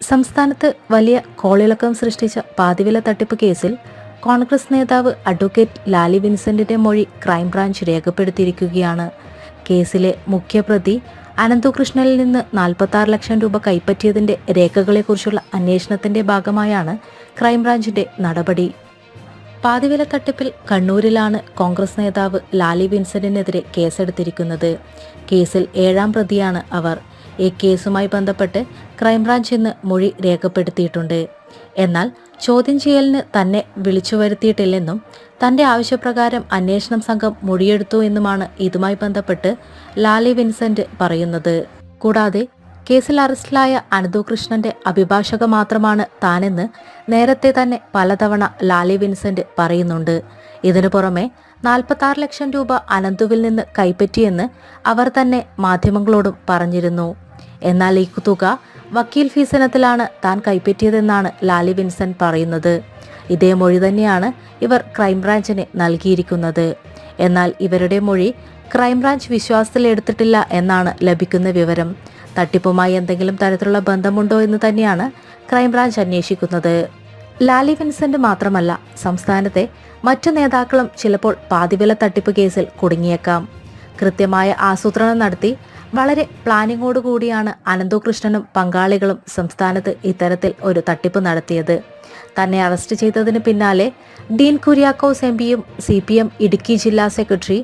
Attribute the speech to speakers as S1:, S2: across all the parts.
S1: സംസ്ഥാനത്ത് വലിയ കോളിളക്കം സൃഷ്ടിച്ച പാതിവില തട്ടിപ്പ് കേസിൽ കോൺഗ്രസ് നേതാവ് അഡ്വക്കേറ്റ് ലാലി വിൻസെന്റിന്റെ മൊഴി ക്രൈംബ്രാഞ്ച് രേഖപ്പെടുത്തിയിരിക്കുകയാണ്. കേസിലെ മുഖ്യപ്രതി അനന്തുകൃഷ്ണനിൽ നിന്ന് നാൽപ്പത്തി ലക്ഷം രൂപ കൈപ്പറ്റിയതിന്റെ രേഖകളെക്കുറിച്ചുള്ള അന്വേഷണത്തിന്റെ ഭാഗമായാണ് ക്രൈംബ്രാഞ്ചിന്റെ നടപടി. പാതിവില തട്ടിപ്പിൽ കണ്ണൂരിലാണ് കോൺഗ്രസ് നേതാവ് ലാലി വിൻസെന്റിനെതിരെ കേസെടുത്തിരിക്കുന്നത്. കേസിൽ ഏഴാം പ്രതിയാണ് അവർ. ഈ കേസുമായി ബന്ധപ്പെട്ട് ക്രൈംബ്രാഞ്ച് ഇന്ന് മൊഴി രേഖപ്പെടുത്തിയിട്ടുണ്ട്. എന്നാൽ ചോദ്യം ചെയ്യലിന് തന്നെ വിളിച്ചു വരുത്തിയിട്ടില്ലെന്നും തന്റെ ആവശ്യപ്രകാരം അന്വേഷണം സംഘം മൊഴിയെടുത്തു എന്നുമാണ് ഇതുമായി ബന്ധപ്പെട്ട് ലാലി വിൻസെന്റ് പറയുന്നത്. കൂടാതെ കേസിൽ അറസ്റ്റിലായ അനന്തു കൃഷ്ണന്റെ അഭിഭാഷക മാത്രമാണ് താനെന്ന് നേരത്തെ തന്നെ പലതവണ ലാലി വിൻസെന്റ് പറയുന്നുണ്ട്. ഇതിനു പുറമെ നാൽപ്പത്തി ലക്ഷം രൂപ അനന്തുവിൽ നിന്ന് കൈപ്പറ്റിയെന്ന് അവർ തന്നെ മാധ്യമങ്ങളോടും പറഞ്ഞിരുന്നു. എന്നാൽ ഈ തുക വക്കീൽ ഫീസ് ഇനത്തിലാണ് താൻ കൈപ്പറ്റിയതെന്നാണ് ലാലി വിൻസെന്റ് പറയുന്നത്. ഇതേ മൊഴി തന്നെയാണ് ഇവർ ക്രൈംബ്രാഞ്ചിന് നൽകിയിരിക്കുന്നത്. എന്നാൽ ഇവരുടെ മൊഴി ക്രൈംബ്രാഞ്ച് വിശ്വാസത്തിലെടുത്തിട്ടില്ല എന്നാണ് ലഭിക്കുന്ന വിവരം. തട്ടിപ്പുമായി എന്തെങ്കിലും തരത്തിലുള്ള ബന്ധമുണ്ടോ എന്ന് തന്നെയാണ് ക്രൈംബ്രാഞ്ച് അന്വേഷിക്കുന്നത്. ലാലി വിൻസെന്റ് മാത്രമല്ല സംസ്ഥാനത്തെ മറ്റു നേതാക്കളും ചിലപ്പോൾ പാതിവില തട്ടിപ്പ് കേസിൽ കുടുങ്ങിയേക്കാം. കൃത്യമായ ആസൂത്രണം നടത്തി വളരെ പ്ലാനിങ്ങോട് കൂടിയാണ് അനന്തകൃഷ്ണനും പങ്കാളികളും സംസ്ഥാനത്ത് ഇത്തരത്തിൽ ഒരു തട്ടിപ്പ് നടത്തിയത്. തന്നെ അറസ്റ്റ് ചെയ്തതിന് പിന്നാലെ ഡീൻ കുര്യാക്കോസ് എം പിയും സി പി എം ഇടുക്കി ജില്ലാ സെക്രട്ടറി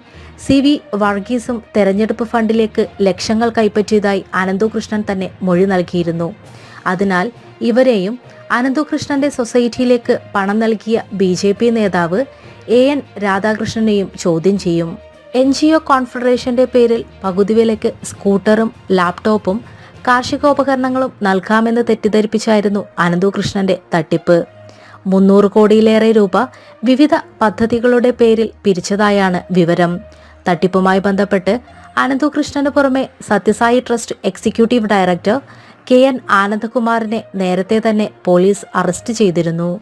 S1: സി വി വർഗീസും തെരഞ്ഞെടുപ്പ് ഫണ്ടിലേക്ക് ലക്ഷങ്ങൾ കൈപ്പറ്റിയതായി അനന്തകൃഷ്ണൻ തന്നെ മൊഴി നൽകിയിരുന്നു. അതിനാൽ ഇവരെയും അനന്തകൃഷ്ണന്റെ സൊസൈറ്റിയിലേക്ക് പണം നൽകിയ ബി നേതാവ് എ എൻ രാധാകൃഷ്ണനെയും ചോദ്യം ചെയ്യും. എൻ ജി ഒ കോൺഫെഡറേഷന്റെ പേരിൽ പകുതി വിലയ്ക്ക് സ്കൂട്ടറും ലാപ്ടോപ്പും കാർഷികോപകരണങ്ങളും നൽകാമെന്ന് തെറ്റിദ്ധരിപ്പിച്ചായിരുന്നു അനന്തുകൃഷ്ണന്റെ തട്ടിപ്പ്. മുന്നൂറ് കോടിയിലേറെ രൂപ വിവിധ പദ്ധതികളുടെ പേരിൽ പിരിച്ചതായാണ് വിവരം. തട്ടിപ്പുമായി ബന്ധപ്പെട്ട് അനന്തുകൃഷ്ണന് പുറമെ Sathyasai trust executive director K N ആനന്ദകുമാറിനെ നേരത്തെ തന്നെ പോലീസ് അറസ്റ്റ് ചെയ്തിരുന്നു.